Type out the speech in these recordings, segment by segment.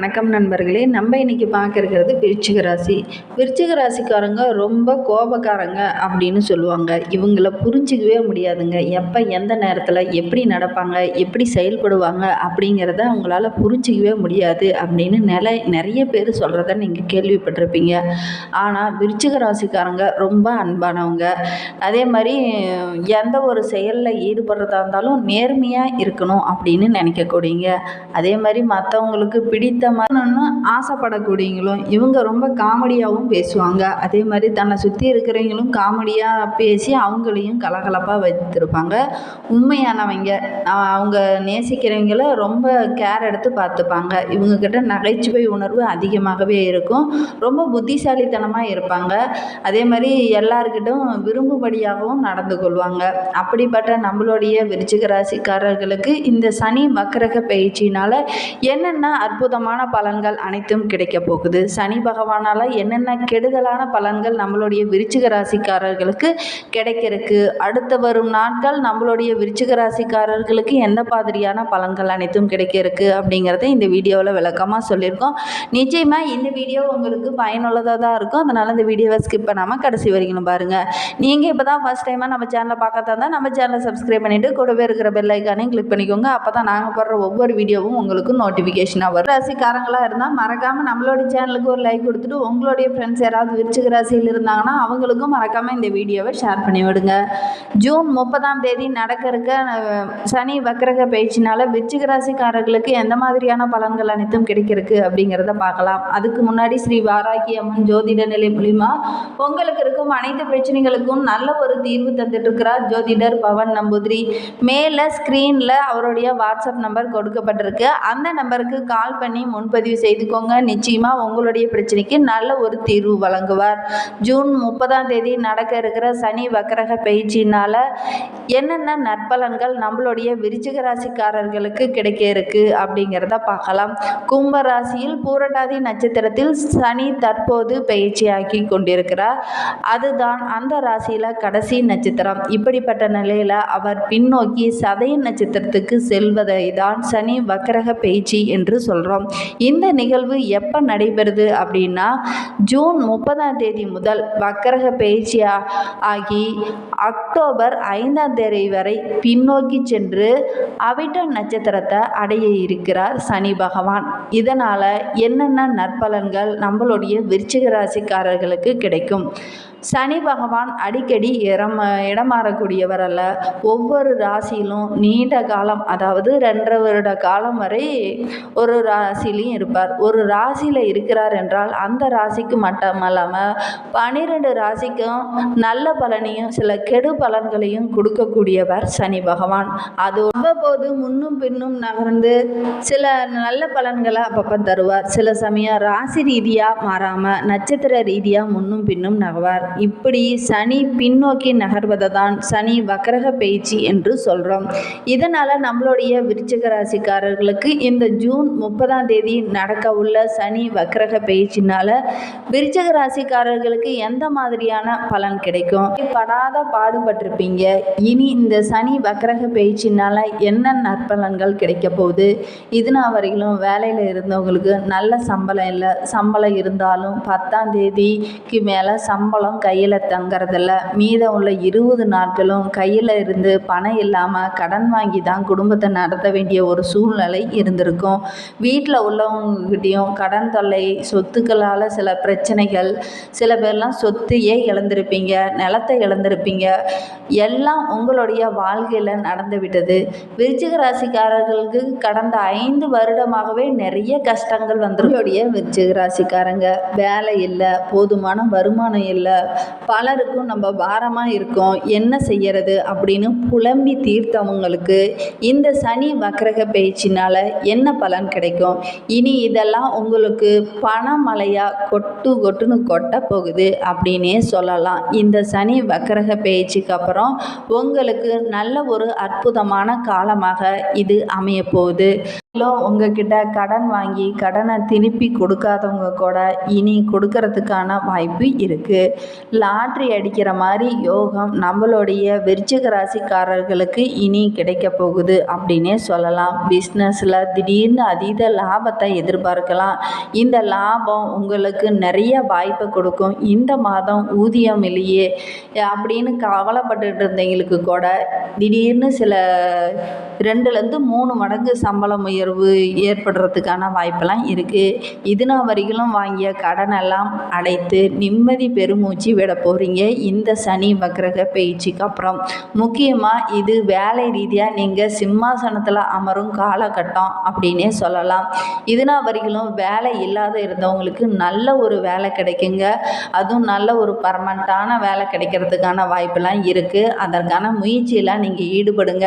வணக்கம் நண்பர்களே. நம்ம இன்னைக்கு பார்க்க விருச்சிக ராசி. விருச்சிக ராசிக்காரங்க ரொம்ப கோபக்காரங்க அப்படின்னு சொல்லுவாங்க. இவங்கள புரிஞ்சிக்கவே முடியாதுங்க. எப்போ எந்த நேரத்தில் எப்படி நடப்பாங்க எப்படி செயல்படுவாங்க அப்படிங்கிறத அவங்களால புரிஞ்சிக்கவே முடியாது அப்படின்னு நில நிறைய பேர் சொல்கிறத நீங்கள் கேள்விப்பட்டிருப்பீங்க. ஆனால் விருச்சிக ராசிக்காரங்க ரொம்ப அன்பானவங்க. அதே மாதிரி எந்த ஒரு செயலில் ஈடுபடுறதா இருந்தாலும் நேர்மையாக இருக்கணும் அப்படின்னு நினைக்கக்கூடியங்க அதே மாதிரி மற்றவங்களுக்கு பிடித்த மரணம்னு ஆசைப்படக்கூடியவங்களும் இவங்க ரொம்ப காமெடியாகவும் பேசுவாங்க. அதே மாதிரி தன்னை சுற்றி இருக்கிறவங்களும் காமெடியாக பேசி அவங்களையும் கலகலப்பாக வைத்திருப்பாங்க. உண்மையானவங்க அவங்க நேசிக்கிறவங்கள ரொம்ப கேர் எடுத்து பார்த்துப்பாங்க. இவங்கக்கிட்ட நகைச்சுவை உணர்வு அதிகமாகவே இருக்கும். ரொம்ப புத்திசாலித்தனமாக இருப்பாங்க. அதே மாதிரி எல்லாருக்கிட்டும் விரும்பும்படியாகவும் நடந்து கொள்வாங்க. அப்படிப்பட்ட நம்மளுடைய விருச்சிக ராசிக்காரர்களுக்கு இந்த சனி மக்கரக பயிற்சியினால் என்னென்ன அற்புதமான பலன்கள் அனைத்தும் கிடைக்க போகுது. சனி பகவானால் என்னென்ன கெடுதலான பலன்கள் நம்மளுடைய விருச்சிக ராசிக்காரர்களுக்கு கிடைக்கிறதுக்கு அடுத்து வரும் நாட்கள் நம்மளுடைய விருச்சிக ராசிக்காரர்களுக்கு எந்த மாதிரியான பலன்கள் அனைத்தும் கிடைக்கிறதுக்கு அப்படிங்கிறத இந்த வீடியோவில் விளக்கமாக சொல்லியிருக்கோம். நிச்சயமாக இந்த வீடியோ உங்களுக்கு பயனுள்ளதாக தான் இருக்கும். அதனால் இந்த வீடியோவை ஸ்கிப் பண்ணாமல் கடைசி வரைக்கும் பாருங்கள் நீங்கள் இப்போ தான் ஃபஸ்ட் டைமாக நம்ம சேனலை பார்க்கறதா இருந்தால் நம்ம சேனலை சப்ஸ்கிரைப் பண்ணிவிட்டு கூடவே இருக்கிற பெல் ஐக்கானையும் கிளிக் பண்ணிக்கோங்க. அப்போ தான் நாங்கள் போடுற ஒவ்வொரு வீடியோவும் உங்களுக்கு நோட்டிஃபிகேஷனாக வரும். ராசிக்காரங்களாக இருந்தால் மறக்காமல் நம்மளோட சேனலுக்கு ஒரு லைக் கொடுத்துட்டு உங்களுடைய ஃப்ரெண்ட்ஸ் யாராவது விருச்சிக ராசியில் இருந்தாங்கன்னா அவங்களுக்கும் மறக்காமல் இந்த வீடியோவை ஷேர் பண்ணி விடுங்க. ஜூன் முப்பதாம் தேதி நடக்க இருக்க சனி வக்கரக பயிற்சினால விருச்சிக ராசிக்காரர்களுக்கு எந்த மாதிரியான பலன்கள் அனைத்தும் கிடைக்கிறதுக்கு அப்படிங்கிறத பார்க்கலாம். அதுக்கு முன்னாடி ஸ்ரீ வாராகி அம்மன் ஜோதிட நிலை மூலிமா உங்களுக்கு இருக்கும் அனைத்து பிரச்சனைகளுக்கும் நல்ல ஒரு தீர்வு தந்துட்டுருக்கிறார் ஜோதிடர் பவன் நம்பூதிரி. மேலே ஸ்க்ரீனில் அவருடைய வாட்ஸ்அப் நம்பர் கொடுக்கப்பட்டிருக்கு. அந்த நம்பருக்கு கால் பண்ணி முன்பதிவு செய்துக்கோங்க. நிச்சயமாக உங்களுடைய பிரச்சனைக்கு நல்ல ஒரு தீர்வு வழங்குவார். ஜூன் முப்பதாம் தேதி நடக்க இருக்கிற சனி வக்கரக பயிற்சினால் என்னென்ன நற்பலன்கள் நம்மளுடைய விருச்சிக ராசிக்காரர்களுக்கு கிடைக்க இருக்கு அப்படிங்கிறத பார்க்கலாம். கும்ப ராசியில் பூரட்டாதி நட்சத்திரத்தில் சனி தற்போது பயிற்சியாக்கி கொண்டிருக்கிறார். அதுதான் அந்த ராசியில் கடைசி நட்சத்திரம். இப்படிப்பட்ட நிலையில் அவர் பின்னோக்கி சதய நட்சத்திரத்துக்கு செல்வதை தான் சனி வக்கரக பயிற்சி என்று சொல்கிறோம் இந்த நிகழ்வு எப்போ நடைபெறுது அப்படின்னா ஜூன் முப்பதாம் தேதி முதல் வக்கரக பயிற்சி ஆகி அக்டோபர் ஐந்தாம் தேதி வரை பின்னோக்கி சென்று அவிட்ட நட்சத்திரத்தை அடைய இருக்கிறார் சனி பகவான். இதனால் என்னென்ன நற்பலன்கள் நம்மளுடைய விருச்சிக ராசிக்காரர்களுக்கு கிடைக்கும்? சனி பகவான் அடிக்கடி இடம் இடமாறக்கூடியவர் அல்ல ஒவ்வொரு ராசியிலும் நீண்ட காலம் அதாவது ரெண்டரை வருட காலம் வரை ஒரு ராசிலையும் இருப்பார். ஒரு ராசியில் இருக்கிறார் என்றால் அந்த ராசிக்கு மட்டுமல்லாமல் பன்னிரெண்டு ராசிக்கும் நல்ல பலனையும் சில கெடு பலன்களையும் கொடுக்கக்கூடியவர் சனி பகவான். அது அவ்வப்போது முன்னும் பின்னும் நகர்ந்து சில நல்ல பலன்களை அப்பப்போ தருவார். சில சமயம் ராசி ரீதியாக மாறாமல் நட்சத்திர ரீதியாக முன்னும் பின்னும் நகர்வார். இப்படி சனி பின்னோக்கி நகர்வதை தான் சனி வக்கரக பயிற்சி என்று சொல்கிறோம் இதனால் நம்மளுடைய விருச்சிக ராசிக்காரர்களுக்கு இந்த ஜூன் முப்பதாம் தேதி நடக்க உள்ள சனி வக்கரக பயிற்சினால விருச்சிக ராசிக்காரர்களுக்கு எந்த மாதிரியான பலன் கிடைக்கும்? படாத பாடுபட்டிருப்பீங்க. இனி இந்த சனி வக்கரக பயிற்சினால என்ன நற்பலன்கள் கிடைக்க போகுது? இதுனா வரையிலும் வேலையில் இருந்தவங்களுக்கு நல்ல சம்பளம் இல்லை. சம்பளம் இருந்தாலும் பத்தாம் தேதிக்கு மேலே சம்பளம் கையில் தங்கறதில்ல. மீதம் உள்ள இருபது நாட்களும் கையில் இருந்து பணம் இல்லாமல் கடன் வாங்கி தான் குடும்பத்தை நடத்த வேண்டிய ஒரு சூழ்நிலை இருந்திருக்கும். வீட்டில் உள்ளவங்ககிட்டையும் கடன் தொல்லை சொத்துக்களால் சில பிரச்சனைகள் சில பேர்லாம் சொத்தையே இழந்திருப்பீங்க நிலத்தை இழந்திருப்பீங்க. எல்லாம் உங்களுடைய வாழ்க்கையில் நடந்து விட்டது. விருச்சிக ராசிக்காரர்களுக்கு கடந்த ஐந்து வருடமாகவே நிறைய கஷ்டங்கள் வந்துருடைய விருச்சிக ராசிக்காரங்க வேலை இல்லை போதுமான வருமானம் இல்லை பலருக்கும் நம்ம பாரமாக இருக்கோம். என்ன செய்யறது அப்படின்னு புலம்பி தீர்த்தவங்களுக்கு இந்த சனி வக்கரக பயிற்சினால என்ன பலன் கிடைக்கும்? இனி இதெல்லாம் உங்களுக்கு பணமழையாக கொட்டு கொட்டுன்னு கொட்ட போகுது அப்படின்னே சொல்லலாம். இந்த சனி வக்கரக பயிற்சிக்கு அப்புறம் உங்களுக்கு நல்ல ஒரு அற்புதமான காலமாக இது அமைய போகுது மேலும் உங்ககிட்ட கடன் வாங்கி கடனை திருப்பி கொடுக்காதவங்க கூட இனி கொடுக்கறதுக்கான வாய்ப்பு இருக்குது லாட்ரி அடிக்கிற மாதிரி யோகம் நம்மளுடைய விருச்சிக ராசிக்காரர்களுக்கு இனி கிடைக்க போகுது அப்படின்னே சொல்லலாம். பிஸ்னஸில் திடீர்னு அதீத லாபத்தை எதிர்பார்க்கலாம். இந்த லாபம் உங்களுக்கு நிறைய வாய்ப்பை கொடுக்கும். இந்த மாதம் ஊதியம் இல்லையே அப்படின்னு கவலைப்பட்டு இருந்தவங்களுக்கு கூட திடீர்னு சில ரெண்டுலேருந்து மூணு மடங்கு சம்பளம் உயர்வு ஏற்படுறதுக்கான வாய்ப்பெல்லாம் இருக்குது இதுனா வரைகளும் வரைக்கும் வாங்கிய கடனெல்லாம் அடைத்து நிம்மதி பெருமூச்சு விட போகிறீங்க இந்த சனி வக்ரக பயிற்சிக்கு அப்புறம். முக்கியமாக இது வேலை ரீதியாக நீங்கள் சிம்மாசனத்தில் அமரும் காலகட்டம் அப்படின்னே சொல்லலாம். இதுனா வரைகளும் வரைக்கும் வேலை இல்லாத இருந்தவங்களுக்கு நல்ல ஒரு வேலை கிடைக்குங்க. அதுவும் நல்ல ஒரு பர்மனண்ட்டான வேலை கிடைக்கிறதுக்கான வாய்ப்பெல்லாம் இருக்குது அதற்கான முயற்சியெல்லாம் நீங்கள் ஈடுபடுங்க.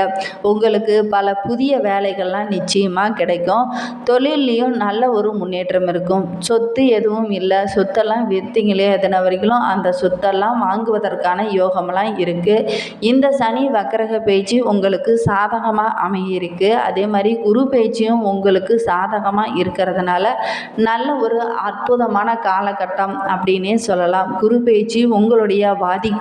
உங்களுக்கு பல புதிய வேலைகள்லாம் நிச்சயமாக கிடைக்கும். தொழில்லையும் நல்ல ஒரு முன்னேற்றம் இருக்கும். சொத்து எதுவும் இல்லை. சொத்தெல்லாம் விற்றீங்களே எதன வரைக்கும் அந்த சொத்தெல்லாம் வாங்குவதற்கான யோகமெல்லாம் இருக்குது இந்த சனி வக்கரக பேச்சு உங்களுக்கு சாதகமாக அமையிருக்கு. அதே மாதிரி குரு பேச்சியும் உங்களுக்கு சாதகமாக இருக்கிறதுனால நல்ல ஒரு அற்புதமான காலகட்டம் அப்படின்னே சொல்லலாம். குரு பேச்சு உங்களுடைய வாதி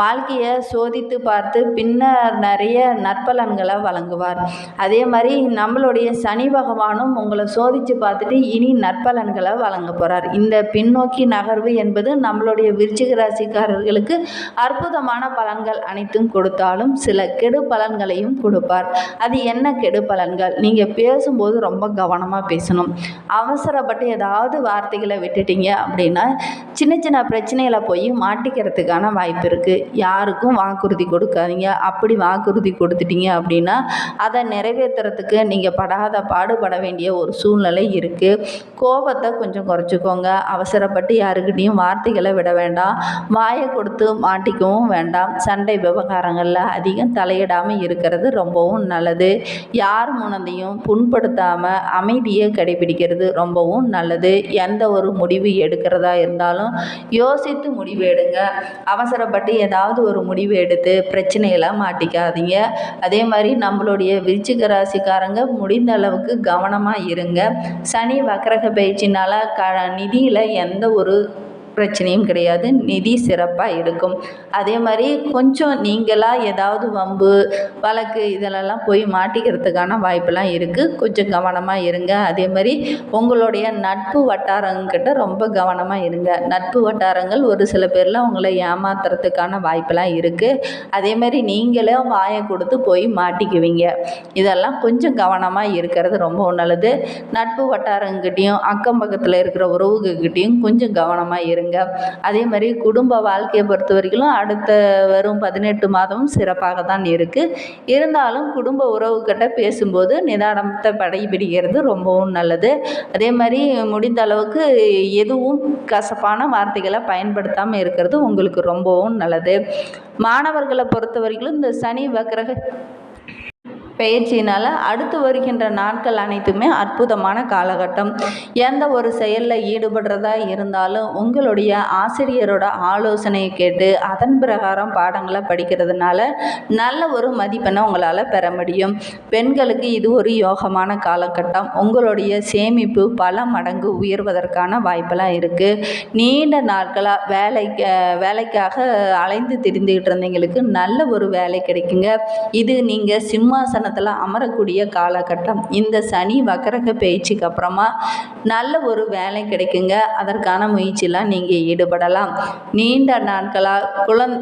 வாழ்க்கையை சோதித்து பார்த்து பின்னர் நிறைய நற்பலன்களை வழங்குவார். அதே மாதிரி நம்மளுடைய சனி பகவானும் உங்களை சோதித்து பார்த்துட்டு இனி நற்பலன்களை வழங்க போகிறார் இந்த பின்னோக்கி நகர்வு என்பது நம்மளுடைய விருச்சிக ராசிக்காரர்களுக்கு அற்புதமான பலன்கள் அனைத்தும் கொடுத்தாலும் சில கெடு பலன்களையும் கொடுப்பார். அது என்ன கெடு பலன்கள்? நீங்கள் பேசும்போது ரொம்ப கவனமாக பேசணும். அவசரப்பட்டு ஏதாவது வார்த்தைகளை விட்டுட்டீங்க அப்படின்னா சின்ன சின்ன பிரச்சனையில் போய் மாட்டிக்கிறதுக்கான வாய்ப்பு இருக்குது யாருக்கும் வாக்குறுதி கொடுக்காதீங்க. அப்படி வாக்குறுதி கொடுத்துட்டீங்க அப்படின்னா அதை நிறைவேற்றுறதுக்கு நீங்கள் படாத பாடுபட வேண்டிய ஒரு சூழ்நிலை இருக்குது கோபத்தை கொஞ்சம் குறைச்சிக்கோங்க. அவசரப்பட்டு யாருக்கிட்டேயும் வார்த்தைகளை விட வேண்டாம். வாயை கொடுத்து மாட்டிக்கவும் வேண்டாம். சண்டை விவகாரங்களில் அதிகம் தலையிடாமல் இருக்கிறது ரொம்பவும் நல்லது. யார் முனந்தையும் புண்படுத்தாமல் அமைதியை கடைபிடிக்கிறது ரொம்பவும் நல்லது. எந்த ஒரு முடிவு எடுக்கிறதா இருந்தாலும் யோசித்து முடிவு எடுங்க. அவசரப்பட்டு ஏதாவது ஒரு முடிவு எடுத்து பிரச்சனையில் மாட்டிக்காதீங்க. அதே மாதிரி நம்மளுடைய விருச்சிக ராசிக்காரங்க முடிந்த அளவுக்கு கவனமாக இருங்க. சனி வக்கரக பயிற்சினால் க நிதியில் எந்த ஒரு பிரச்சனையும் கிடையாது நிதி சிறப்பாக இருக்கும் அதே மாதிரி கொஞ்சம் நீங்களாக ஏதாவது வம்பு வழக்கு இதிலெல்லாம் போய் மாட்டிக்கிறதுக்கான வாய்ப்பெல்லாம் இருக்குது கொஞ்சம் கவனமாக இருங்க. அதே மாதிரி உங்களுடைய நட்பு வட்டாரங்கிட்ட ரொம்ப கவனமாக இருங்க. நட்பு வட்டாரங்கள் ஒரு சில பேரில் உங்களை ஏமாத்துறதுக்கான வாய்ப்பெல்லாம் இருக்குது அதே மாதிரி நீங்களே வாயை கொடுத்து போய் மாட்டிக்குவீங்க. இதெல்லாம் கொஞ்சம் கவனமாக இருக்கிறது ரொம்ப நல்லது. நட்பு வட்டாரங்கிட்டையும் அக்கம் பக்கத்தில் இருக்கிற உறவுகள்கிட்டையும் கொஞ்சம் கவனமாக இருங்க அதே மாதிரி குடும்ப வாழ்க்கையை பொறுத்த வரைக்கும் அடுத்த வரும் பதினெட்டு மாதமும் சிறப்பாக தான் இருக்குது இருந்தாலும் குடும்ப உறவுக்கிட்ட பேசும்போது நிதானத்தை படைபிடிக்கிறது ரொம்பவும் நல்லது. அதே மாதிரி முடிந்த அளவுக்கு எதுவும் கசப்பான வார்த்தைகளை பயன்படுத்தாமல் இருக்கிறது உங்களுக்கு ரொம்பவும் நல்லது. மாணவர்களை பொறுத்த வரைக்கும் இந்த சனி வக்கிரக பயிற்சியினால் அடுத்து வருகின்ற நாட்கள் அனைத்துமே அற்புதமான காலகட்டம். எந்த ஒரு செயலில் ஈடுபடுறதா இருந்தாலும் உங்களுடைய ஆசிரியரோட ஆலோசனையை கேட்டு அதன் பிரகாரம் பாடங்களை படிக்கிறதுனால நல்ல ஒரு மதிப்பெண்ணை உங்களால் பெற முடியும். பெண்களுக்கு இது ஒரு யோகமான காலகட்டம். உங்களுடைய சேமிப்பு பல மடங்கு உயர்வதற்கான வாய்ப்பெல்லாம் இருக்குது நீண்ட நாட்களாக வேலைக்கு வேலைக்காக அலைந்து திரிந்துக்கிட்டு இருந்தவங்களுக்கு நல்ல ஒரு வேலை கிடைக்குங்க. இது நீங்கள் சிம்மாசன சிம்மாசனத்தில் அமரக்கூடிய காலகட்டம். இந்த சனி வக்கரக பயிற்சிக்கு அப்புறமா நல்ல ஒரு வேலை கிடைக்குங்க. அதற்கான முயற்சியெலாம் நீங்கள் ஈடுபடலாம். நீண்ட நாட்களாக குழந்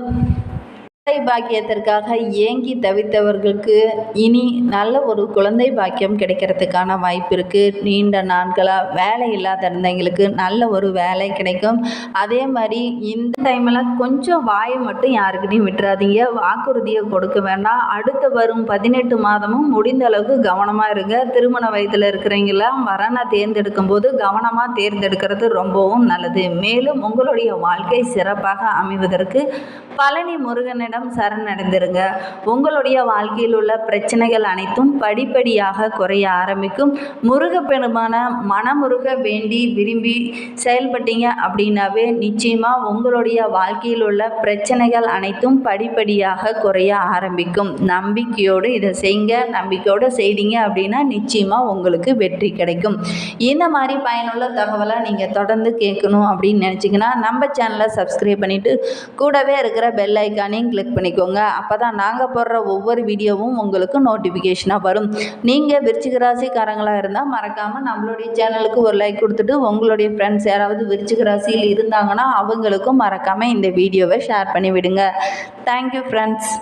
குழந்தை பாக்கியத்திற்காக ஏங்கி தவித்தவர்களுக்கு இனி நல்ல ஒரு குழந்தை பாக்கியம் கிடைக்கிறதுக்கான வாய்ப்பு இருக்குது நீண்ட நாட்களாக வேலை இல்லாத இருந்தவங்களுக்கு நல்ல ஒரு வேலை கிடைக்கும். அதே மாதிரி இந்த டைமில் கொஞ்சம் வாயை மட்டும் யாருக்கிட்டையும் விட்டுறாதீங்க. வாக்குறுதியை கொடுக்க வேண்டாம். அடுத்து வரும் பதினெட்டு மாதமும் முடிந்த அளவுக்கு கவனமாக இருங்க. திருமண வயதில் இருக்கிறவங்களாம் வரனை தேர்ந்தெடுக்கும் போது கவனமாக தேர்ந்தெடுக்கிறது ரொம்பவும் நல்லது. மேலும் உங்களுடைய வாழ்க்கை சிறப்பாக அமைவதற்கு பழனி முருகனிடம் பகவானிடம் சரணடைந்திருங்க. உங்களுடைய வாழ்க்கையில் உள்ள பிரச்சனைகள் அனைத்தும் படிப்படியாக குறைய ஆரம்பிக்கும். முருகப்பெருமான மனமுருக வேண்டி விரும்பி செயல்பட்டீங்க அப்படின்னாவே நிச்சயமாக உங்களுடைய வாழ்க்கையில் உள்ள பிரச்சனைகள் அனைத்தும் படிப்படியாக குறைய ஆரம்பிக்கும். நம்பிக்கையோடு இதை செய்யுங்க நம்பிக்கையோடு செய்தீங்க அப்படின்னா நிச்சயமாக உங்களுக்கு வெற்றி கிடைக்கும். இந்த மாதிரி பயனுள்ள தகவலை நீங்கள் தொடர்ந்து கேட்கணும் அப்படின்னு நினச்சிங்கன்னா நம்ம சேனலை சப்ஸ்கிரைப் பண்ணிவிட்டு கூடவே இருக்கிற பெல் ஐக்கானையும் கிளிக் பண்ணிக்கோங்க. அப்போ தான் நாங்கள் போடுற ஒவ்வொரு வீடியோவும் உங்களுக்கு நோட்டிஃபிகேஷனாக வரும். நீங்கள் விருச்சிக ராசிக்காரங்களாக இருந்தால் மறக்காமல் நம்மளுடைய சேனலுக்கு ஒரு லைக் கொடுத்துட்டு உங்களுடைய ஃப்ரெண்ட்ஸ் யாராவது விருச்சிக ராசியில் இருந்தாங்கன்னா அவங்களுக்கும் மறக்காமல் இந்த வீடியோவை ஷேர் பண்ணி விடுங்க தேங்க்யூ ஃப்ரெண்ட்ஸ்